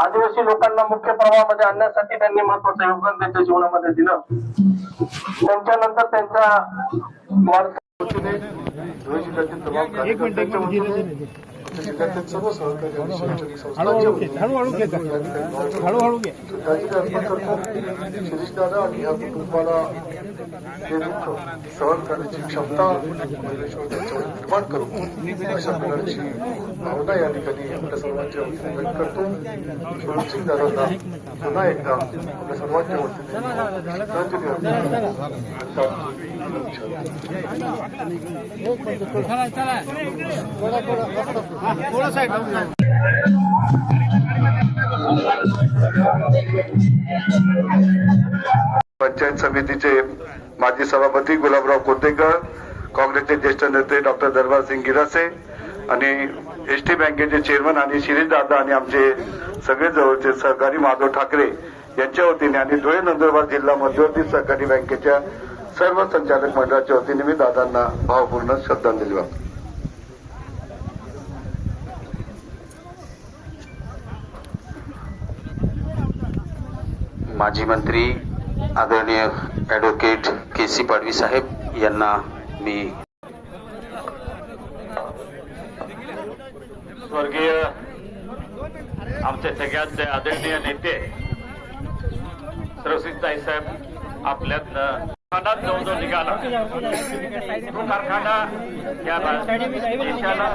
आदिवासी लोकांना मुख्य प्रवाहामध्ये आणण्यासाठी त्यांनी महत्वाचं योगदान त्यांच्या जीवनामध्ये दिलं. त्यांच्यानंतर त्यांचा वारसा जिल्ह्यातील सर्व सहकारी शैक्षणिक हळूहळू घे अर्पण करतो आणि या कुटुंबाला हे दुःख सहन करण्याची क्षमता परमेश्वर निर्माण करू अशा प्रकारची भावना या ठिकाणी आपल्या सर्वांच्या वतीने व्यक्त करतो सुरक्षित दादांना पुन्हा एकदा आपल्या सर्वांच्या वतीने श्रद्धांजली अर्पण पंचायत समितीचे माजी सभापती गुलाबराव कोतेकर काँग्रेसचे ज्येष्ठ नेते डॉक्टर दरबार सिंग गिरासे आणि एस टी बँकेचे चेअरमन आणि शिरीष दादा आणि आमचे सगळे जवळचे सहकारी माधव ठाकरे यांच्या वतीने आणि धुळे नंदुरबार जिल्हा मध्यवर्ती सहकारी बँकेच्या सर्व संचालक मंडळाच्या वतीने मी दादांना भावपूर्ण श्रद्धांजली वाहतो. माजी मंत्री आदरणीय ॲडव्होकेट के सी पाडवी साहेब यांना मी स्वर्गीय आमचे सगळ्यांचे आदरणीय नेते सरसिंगताई साहेब आपल्यातनं कारखानात जवळ निघाला तो कारखाना या देशाला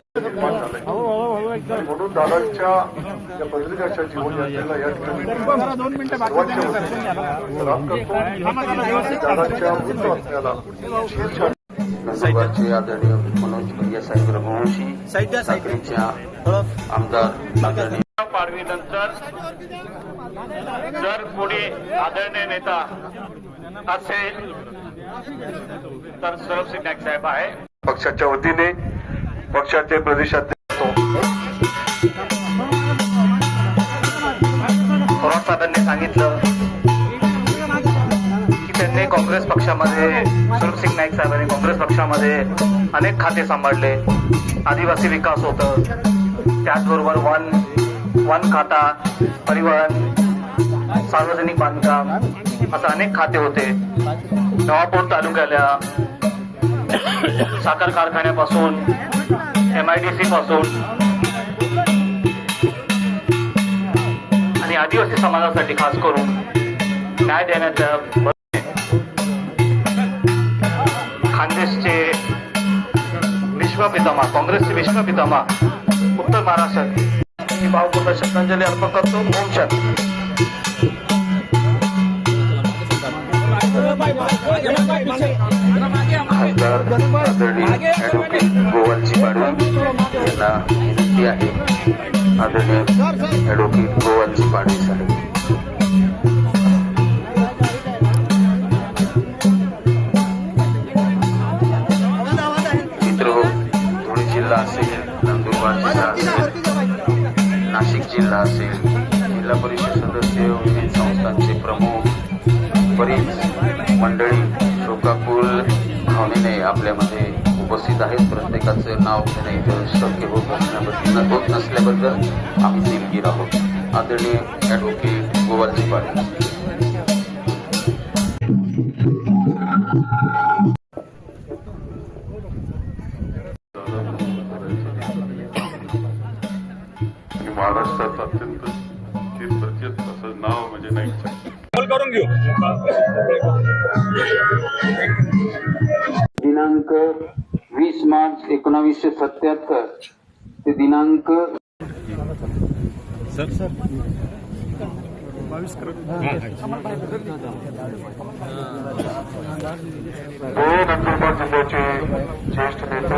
म्हणून दादांच्या या पदविकाच्या जीवन यात्रेला या ठिकाणी सलाम करतो. दादांच्या नंदुरबारचे आदरणीय मनोज भैया साहेब रघुवंशी साखरेच्या आमदार आदरणीय पाडवीनंतर जर कोणी आदरणीय नेता असेल तर सरबसिंग नाईक साहेब आहे. पक्षाच्या वतीने पक्षाचे प्रदेशाध्यक्ष थोरात सांगितलं की त्यांनी काँग्रेस पक्षामध्ये सुरसिंग नाईक साहेबांनी काँग्रेस पक्षामध्ये अनेक खाते सांभाळले. आदिवासी विकास होतं. त्याचबरोबर वन वन खाता परिवहन सार्वजनिक बांधकाम असं अनेक खाते होते. नवापूर तालुक्याला साखर कारखान्यापासून एम आय डी सी पासून आणि आदिवासी समाजासाठी खास करून न्याय देण्याच्या खानदेशचे विश्वपितामा काँग्रेसचे विश्वपितामा उत्तर महाराष्ट्रात मी भावपूर्ण श्रद्धांजली अर्पण करतो. ओम शांती. खासदार आदरणीय ॲडव्होकेट गोवालजी पाडवी यांना विनंती आहे. आदरणीय ॲडव्होकेट गोवालजी पाडवी साहेब. मित्र हो, धुळे जिल्हा असेल नंदुरबार जिल्हा असेल नाशिक जिल्हा असेल जिल्हा परिषद सदस्य विविध संस्थांचे प्रमुख बरीच मंडळी शोकाकुल भावनेने आपल्यामध्ये उपस्थित आहेत. प्रत्येकाचं नाव घेणं इथं शक्य होत असल्याबद्दल होत नसल्याबद्दल आम्ही दिलगीर आहोत. आदरणीय ॲडव्होकेट गोवालजी पाटील. महाराष्ट्रात अत्यंत असं नाव म्हणजे नाही. वीस मार्च एकोणावीसशे सत्याहत्तर ते दिनांक धुळे नंदुरबार जिल्ह्याचे ज्येष्ठ नेते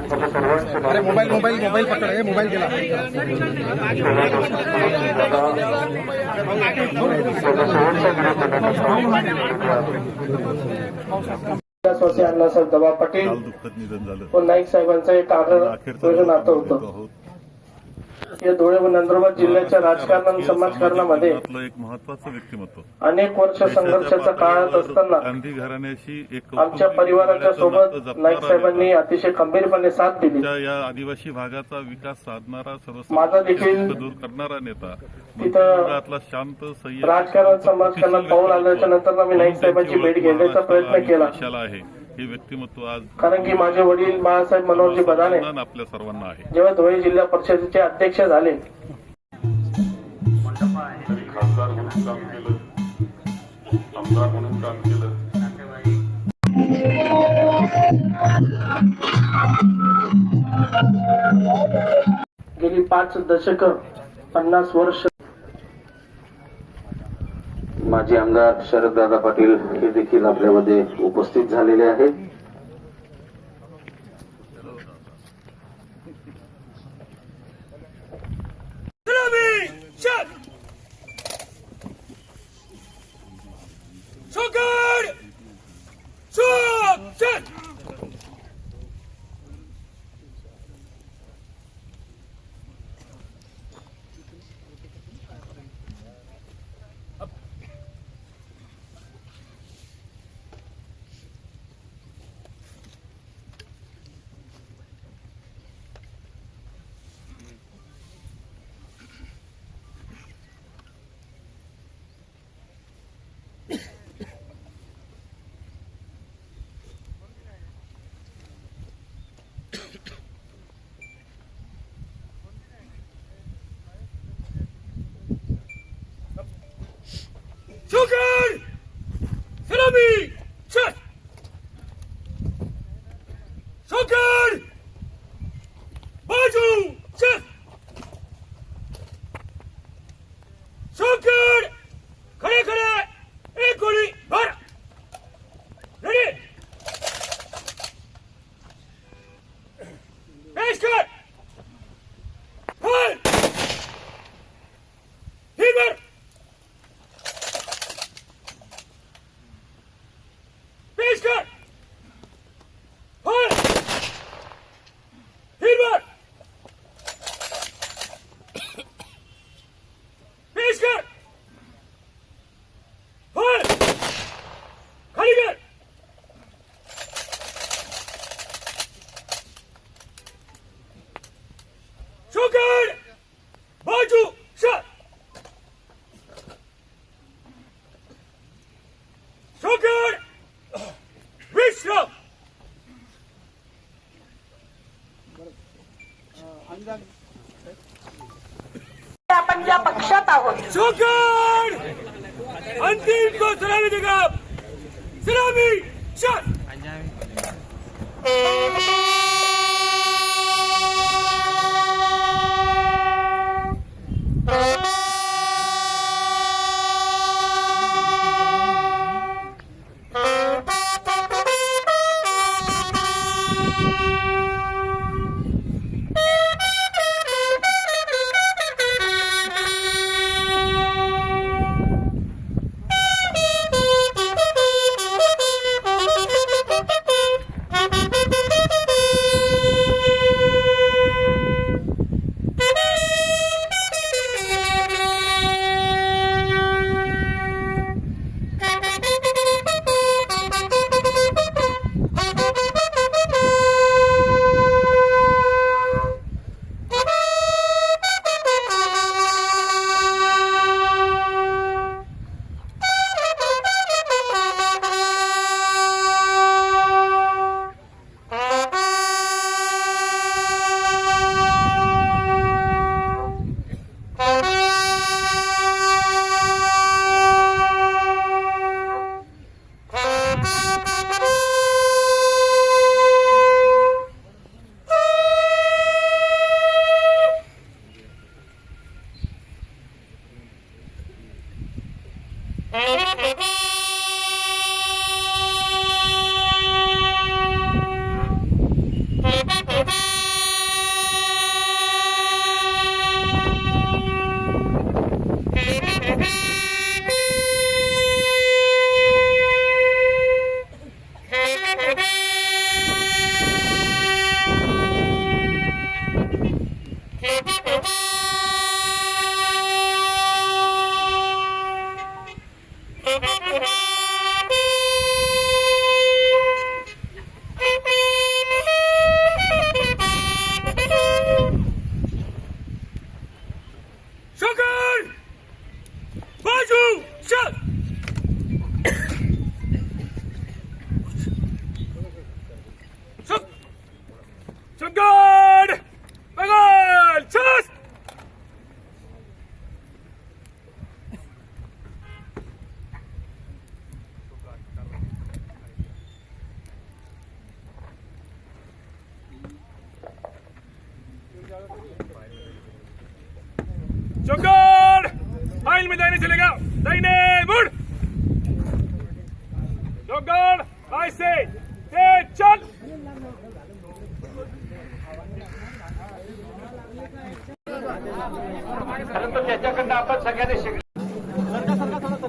आपल्या सर्वांचे मोबाईल मोबाईल मोबाईल पकड मोबाईल गेला. शेवटचा विरोध करण्याकरता विश्वासी अण्णासाहेब दबा पाटील व नाईक साहेबांचं एक वेगळं नातं होतं. आहोत. या धुळे व नंदुरबार जिल्ह्याच्या राजकारण आणि समाजकारणामध्ये एक महत्वाचं व्यक्तिमत्व. अनेक वर्ष संघर्षाच्या काळात असताना गांधी घराण्याशी एक आमच्या परिवाराच्या सोबत नाईक साहेबांनी अतिशय खंबीरपणे साथ दिली. या आदिवासी भागाचा विकास साधणारा माझा देखील सर्व दूर करणारा नेता. तिथं शांत राजकारण समाजकारणात पाऊल आल्याच्यानंतर मी नाईक साहेबांची भेट घेण्याचा प्रयत्न केला. आहे हे व्यक्तिमत्व आज कारण की माझे वडील बाळासाहेब मनोहरजी बदाने आपल्या सर्वांना आहे. जेव्हा धुळे जिल्हा परिषदेचे अध्यक्ष झाले. त्यांनी खासदार म्हणून काम केलं. आमदार म्हणून काम केलं. गेली पाच दशक पन्नास वर्ष माजी आमदार शरददादा पाटील हे देखील आपल्यामध्ये उपस्थित झालेले आहेत. आपण ज्या पक्षात आहोत अंतिम को सलामी देगा सलामी! शट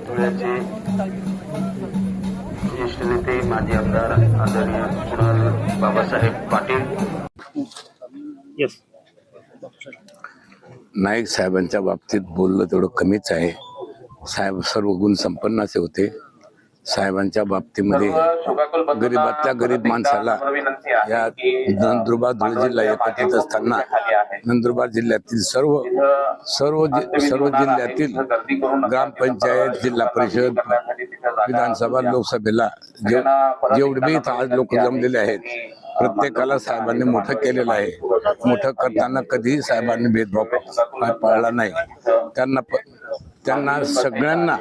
धुळ्याचे ज्येष्ठ नेते माजी आमदार आदरणीय कुणाल बाबासाहेब पाटील. नाईक साहेबांच्या बाबतीत बोललं तेवढं कमीच आहे. साहेब सर्व गुण संपन्न असे होते. साहेबांच्या बाबतीमध्ये गरीबातल्या गरीब माणसाला या नंदुरबार धुळे जिल्हा एकत्रित असताना नंदुरबार जिल्ह्यातील सर्व सर्व सर्व जिल्ह्यातील ग्रामपंचायत जिल्हा परिषद विधानसभा लोकसभेला जे जेवढे आज लोक जमलेले आहेत प्रत्येकाला साहेबांनी मोठं केलेलं आहे. मोठं करताना कधीही साहेबांनी भेदभाव पाळला नाही. त्यांना त्यांना सगळ्यांना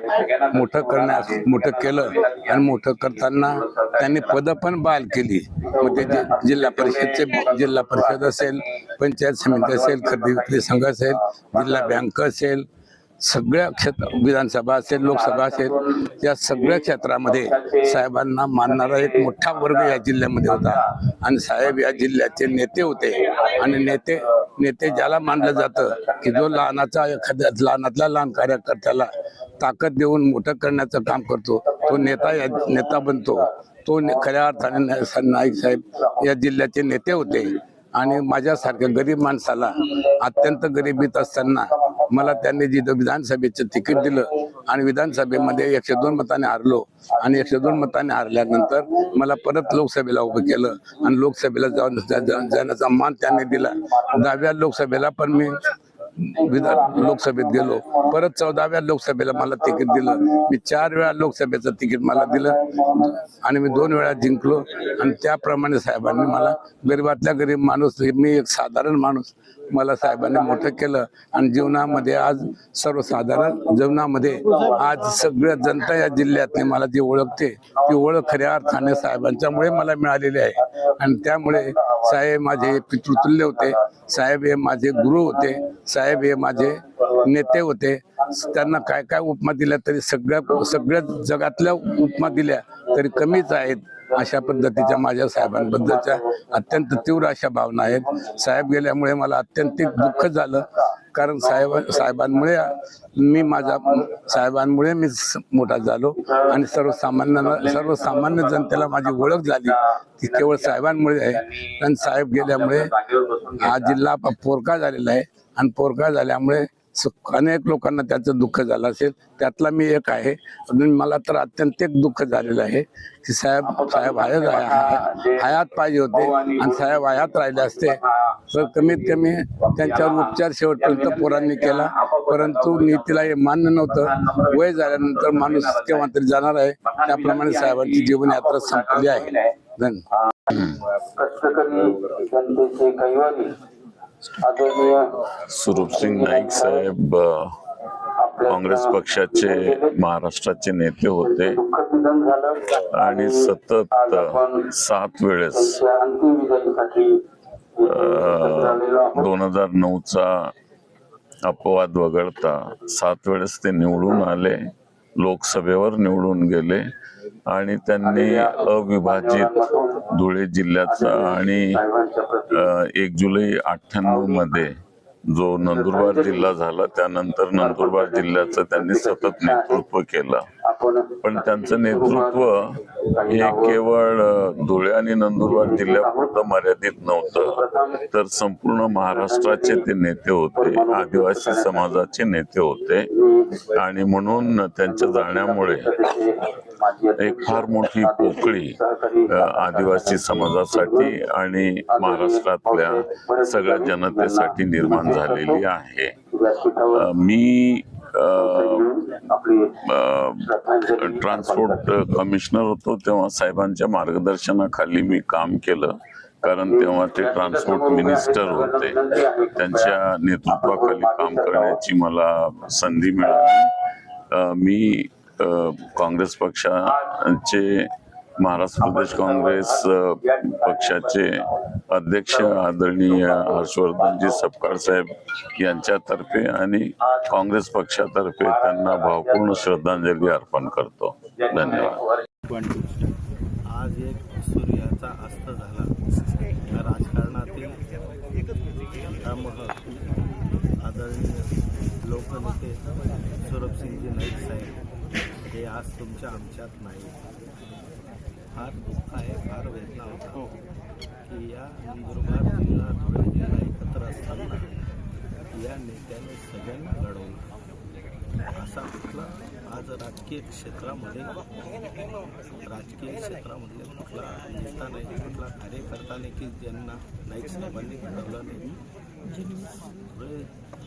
मोठं करण्यास मोठं केलं. आणि मोठं करताना त्यांनी पदं पण बहाल केली. मग ते जि- जिल्हा परिषदचे जिल्हा परिषद असेल पंचायत समिती असेल खरेदी विक्री संघ असेल जिल्हा बँक असेल सगळ्या क्षेत्र विधानसभा असेल लोकसभा असेल या सगळ्या क्षेत्रामध्ये साहेबांना मानणारा एक मोठा वर्ग या जिल्ह्यामध्ये होता. आणि साहेब या जिल्ह्याचे नेते होते. आणि नेते नेते ज्याला मानलं जातं की जो लहानाचा एखाद्या लहानातल्या लहान कार्यकर्त्याला ताकद देऊन मोठं करण्याचं काम करतो तो नेता या नेता बनतो. तो ने- खऱ्या अर्थाने नाईक साहेब या जिल्ह्याचे नेते होते. आणि माझ्यासारख्या गरीब माणसाला अत्यंत गरिबीत असताना मला त्यांनी जिथं विधानसभेचं तिकीट दिलं आणि विधानसभेमध्ये एकशे दोन मताने हारलो आणि एकशे दोन मताने हारल्यानंतर मला परत लोकसभेला उभं केलं आणि लोकसभेला जाऊन जा- जाण्याचा मान त्यांनी दिला. दहाव्या लोकसभेला पण मी विधान लोकसभेत गेलो. परत चौदाव्या लोकसभेला मला तिकीट दिलं. मी चार वेळा लोकसभेचं तिकीट मला दिलं आणि मी दोन वेळा जिंकलो. आणि त्याप्रमाणे साहेबांनी मला गरीबातल्या गरीब माणूस मी एक साधारण माणूस मला साहेबांनी मोठं केलं आणि जीवनामध्ये आज सर्वसाधारण जीवनामध्ये आज सगळ्या जनता या जिल्ह्यातली मला जी ओळखते ती ओळख खऱ्या अर्थाने साहेबांच्यामुळे मला मिळालेली आहे. आणि त्यामुळे साहेब माझे पितृतुल्य होते साहेब हे माझे गुरु होते साहेब हे माझे नेते होते. त्यांना काय काय उपमा दिल्या तरी सगळ्या सगळ्या जगातल्या उपमा दिल्या तरी कमीच आहेत. अशा पद्धतीच्या माझ्या साहेबांबद्दलच्या अत्यंत तीव्र अशा भावना आहेत. साहेब गेल्यामुळे मला अत्यंत दुःख झालं. कारण साहेब साहेबांमुळे मी माझा साहेबांमुळे मी स- मोठा झालो. आणि सर्वसामान्यांना सर्वसामान्य जनतेला माझी ओळख झाली. ती केवळ साहेबांमुळे आहे. कारण साहेब गेल्यामुळे हा जिल्हा पोरका झालेला आहे. आणि पोरका झाल्यामुळे अनेक लोकांना त्याचं दुःख झालं असेल त्यातला मी एक आहे. मला तर अत्यंत एक दुःख झालेलं आहे की साहेब साहेब हयात हयात पाहिजे होते आणि साहेब हयात राहिले असते. तर कमीत कमी त्यांच्यावर उपचार शेवटपर्यंत पोरांनी केला. परंतु नीतीला हे मान्य नव्हतं. वय झाल्यानंतर माणूस केव्हा तरी जाणार आहे. त्याप्रमाणे साहेबांची जीवनयात्रा संपली आहे. धन्यवाद. सुरूप सिंग नाईक साहेब काँग्रेस पक्षाचे महाराष्ट्राचे नेते होते. आणि सतत सात वेळेस दोन हजार नऊचा अपवाद वगळता सात वेळेस ते निवडून आले लोकसभेवर निवडून गेले. आणि त्यांनी अविभाजित धुळे जिल्ह्याचा आणि एक जुलै अठ्ठ्याण्णवमध्ये जो नंदुरबार जिल्हा झाला त्यानंतर नंदुरबार जिल्ह्याचं त्यांनी सतत नेतृत्व केलं. पण त्यांचं नेतृत्व हे केवळ धुळे आणि नंदुरबार जिल्ह्यापुरतं मर्यादित नव्हतं. तर संपूर्ण महाराष्ट्राचे ते नेते होते आदिवासी समाजाचे नेते होते. आणि म्हणून त्यांच्या जाण्यामुळे एक फार मोठी पोकळी आदिवासी समाजासाठी आणि महाराष्ट्रातल्या सगळ्या जनतेसाठी निर्माण झालेली आहे. मी ट्रान्सपोर्ट कमिशनर होतो तेव्हा साहेबांच्या मार्गदर्शनाखाली मी काम केलं. कारण तेव्हा ते ट्रान्सपोर्ट मिनिस्टर होते. त्यांच्या नेतृत्वाखाली काम करण्याची मला संधी मिळाली. मी काँग्रेस पक्षाचे महाराष्ट्र प्रदेश काँग्रेस पक्षाचे अध्यक्ष आदरणीय हर्षवर्धनजी सपकाळ साहेब यांच्यातर्फे आणि काँग्रेस पक्षातर्फे त्यांना भावपूर्ण श्रद्धांजली अर्पण करतो. धन्यवाद. आज एक सूर्याचा अस्त झाला. राजकारणातील आदरणीय लोकनेते सौरभसिंगजी नाईक साहेब हे आज तुमच्या आमच्यात नाही फार दुःख आहे फार वेदना होता की या नंदुरबार जिल्हा धुळे जिल्हा एकत्र असताना या नेत्याने सगळ्यांना घडवलं असा कुठला आज राजकीय क्षेत्रामध्ये राजकीय क्षेत्रामधले कुठला नेता नाही कुठला कार्यकर्ता नाही की ज्यांना नाईक साहेबांनी घडवलं नाही.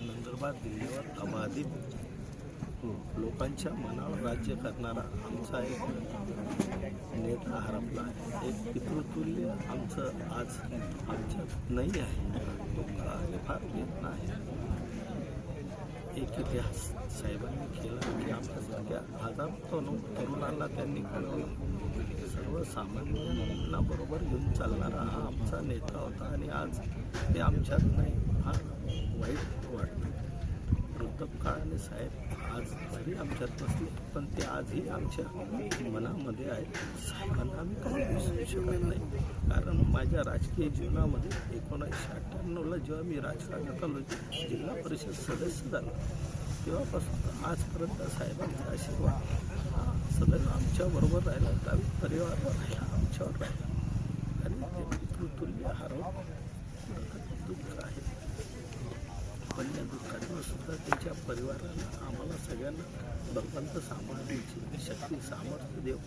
नंदुरबार जिल्ह्यावर अबाधित लोकांच्या मनावर राज्य करणारा आमचा एक नेता हरपला आहे. एक पितृतुल्य आमचं आज आमच्यात नाही आहे. तो आहे फार येत नाही. एक इतिहास साहेबांनी केला की आमच्यासारख्या हजारो तरुणांना त्यांनी कळवलं. सर्वसामान्य मुलांबरोबर घेऊन चालणारा हा आमचा नेता होता आणि आज ते आमच्यात नाही. फार वाईट वाटतं. तपकाळाने साहेब आज जरी आमच्यात बसले पण ते आजही आमच्या मनामध्ये आहेत. साहेबांना आम्ही काही विसरू शकत नाही. कारण माझ्या राजकीय जीवनामध्ये एकोणीसशे अठ्ठ्याण्णवला जेव्हा मी राजकारणात आलो जिल्हा परिषद सदस्य झालो तेव्हापासून आजपर्यंत साहेबांचा आशीर्वाद हा सदैव आमच्याबरोबर राहिला. गावी परिवारावर राहिला आमच्यावर राहिला. आणि ते पितृतुल्य हरवून दुःख आहे पण सुद्धा त्यांच्या परिवाराला आम्हाला सगळ्यांना भगवंत सांभाळण्याची शक्ती सामर्थ्य देव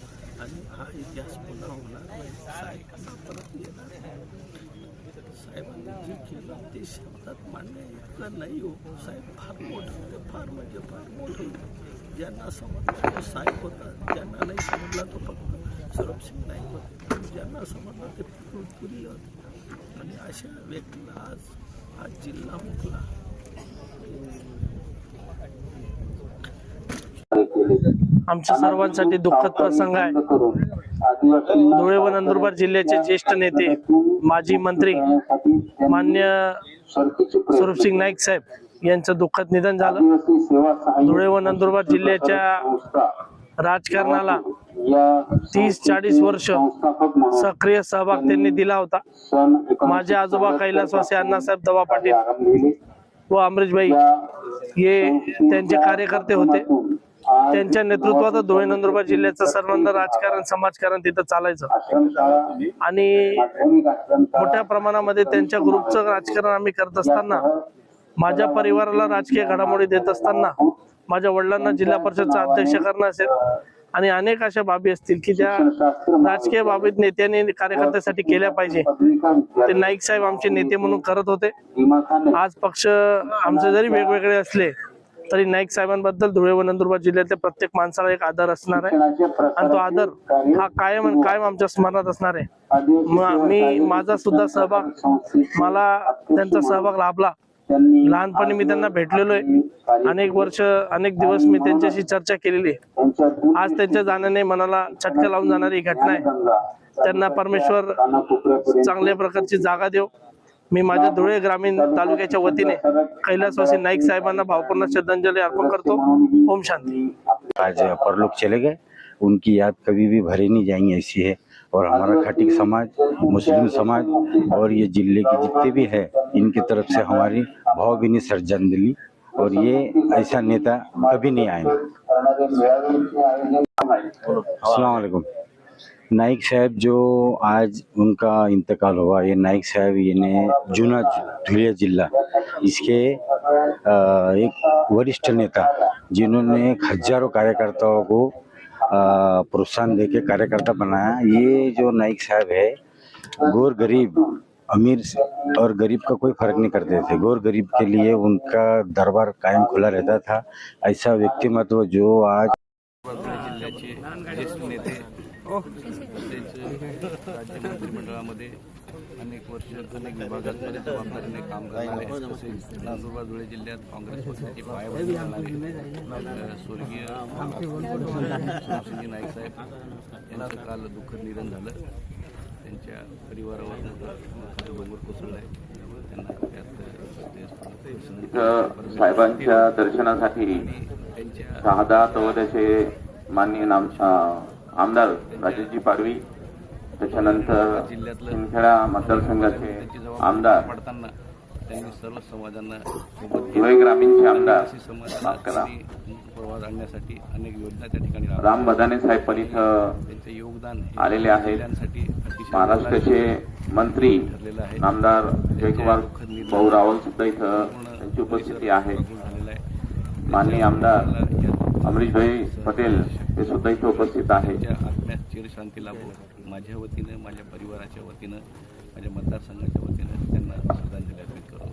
आणि हा इतिहास पुन्हा होणार नाही. साहेबांना परत येणार? साहेबांनी जे केलं ते शब्दात मांडणे इतकं नाही हो. साहेब फार मोठं होते. फार म्हणजे फार मोठं होते. ज्यांना समजला तो साहेब होता ज्यांना नाही समजला तो फक्त सुरक्षित नाही होते. ज्यांना समजला ते पुरी होते. आणि अशा व्यक्तीला आज हा जिल्हा मुकला आमच्या सर्वांसाठी दुःखद प्रसंग आहे. धुळे व नंदुरबार जिल्ह्याचे ज्येष्ठ नेते माजी मंत्री मान्य स्वरूपसिंग नाईक साहेब यांचं दुःखद निधन झालं. धुळे व नंदुरबार जिल्ह्याच्या राजकारणाला तीस चाळीस वर्ष सक्रिय सहभाग त्यांनी दिला होता. माझे आजोबा कैलासवासी अण्णासाहेब दवा पाटील व अमरीशभाई हे त्यांचे कार्यकर्ते होते. त्यांच्या नेतृत्वात धुळे नंदुरबार जिल्ह्याचं सर्वांना राजकारण समाजकारण तिथं चालायचं. आणि मोठ्या प्रमाणामध्ये त्यांच्या ग्रुपचं राजकारण आम्ही करत असताना माझ्या परिवाराला राजकीय घडामोडी देत असताना माझ्या वडिलांना जिल्हा परिषदचा अध्यक्ष करणं असेल आणि अनेक अशा बाबी असतील की ज्या राजकीय बाबीत नेत्यांनी कार्यकर्त्यासाठी केल्या पाहिजे. ते नाईक साहेब आमचे नेते म्हणून करत होते. आज पक्ष आमचे जरी वेगवेगळे असले तरी नाईक साहेबांबद्दल धुळे व नंदुरबार जिल्ह्यातल्या प्रत्येक माणसाला एक आदर असणार आहे. आणि तो आदर हा कायम आणि कायम आमच्या स्मरणात असणार आहे. म- मी माझा सुद्धा सहभाग मला त्यांचा सहभाग लाभला. लहानपणी मी त्यांना भेटलेलो आहे. अनेक वर्ष अनेक दिवस मी त्यांच्याशी चर्चा केलेली आहे. आज त्यांच्या जाण्याने मनाला चटका लावून जाणारी घटना आहे. त्यांना परमेश्वर चांगल्या प्रकारची जागा देव. मी माझ्या धुळे ग्रामीण तालुक्याच्या वतीने कैलासवासी नाईक साहेबांना भावपूर्ण श्रद्धांजली अर्पण करतो. ओम शांती. आज परलोक चले गए. उनकी याद कभी भी भरी नहीं जाएंगी ऐसी है। और हमारा खटिक समाज मुस्लिम समाज और ये ज़िले के जितने भी है इनकी तरफ़ से हमारी भावभीनी श्रद्धांजलि और ये ऐसा नेता कभी नहीं आएँगे अस्सलाम नाइक साहब जो आज उनका इंतकाल हुआ ये नाइक साहब ये ने जूना धुलिया जिला इसके एक वरिष्ठ नेता जिन्होंने हज़ारों कार्यकर्ताओं को प्रोत्साहन देके कार्यकर्ता बनाया। ये जो नाइक साहब है, गोर गरीब, अमीर से- और गरीब का कोई फ़र्क नहीं करते थे। गोर गरीब के लिए उनका दरबार कायम खुला रहता था। ऐसा व्यक्तिमत्व जो आज राज्य मंत्रिमंडळामध्ये अनेक वर्ष अनेक विभागांमध्ये जबाबदारीने काम करणारे तसेच नंदुरबार धुळे जिल्ह्यात काँग्रेस पक्षाची पायाभरणी करणारे अ, स्वर्गीय सोमसिंहजी नाईक साहेब यांचं काल दुःखद निधन झालं. त्यांच्या परिवारावर डोंगर कोसळलं आहे. साहेबांच्या दर्शनासाठी त्यांच्या शहादा तवद्याचे माननीय नाम आमदार राजेशजी पाडवी त्याच्यानंतर सिंदखेडा मतदारसंघाचे आमदार त्यांनी सर्व समाजांना धुळे ग्रामीणचे आमदार करा. प्रवास आणण्यासाठी अनेक योजना त्या ठिकाणी. राम बदाने साहेब पण इथं त्यांचे योगदान आलेले आहेत. महाराष्ट्राचे मंत्री नामदार जयकुमार भाऊ रावल सुद्धा इथं त्यांची उपस्थिती आहे माननीय आमदार अमरीशभाई पटेल ते सुद्धा इथे उपस्थित आहे. आत्म्यास चिरशांती लाभो माझ्या वतीनं माझ्या परिवाराच्या वतीनं माझ्या मतदारसंघाच्या वतीनं त्यांना श्रद्धांजली अर्पित करू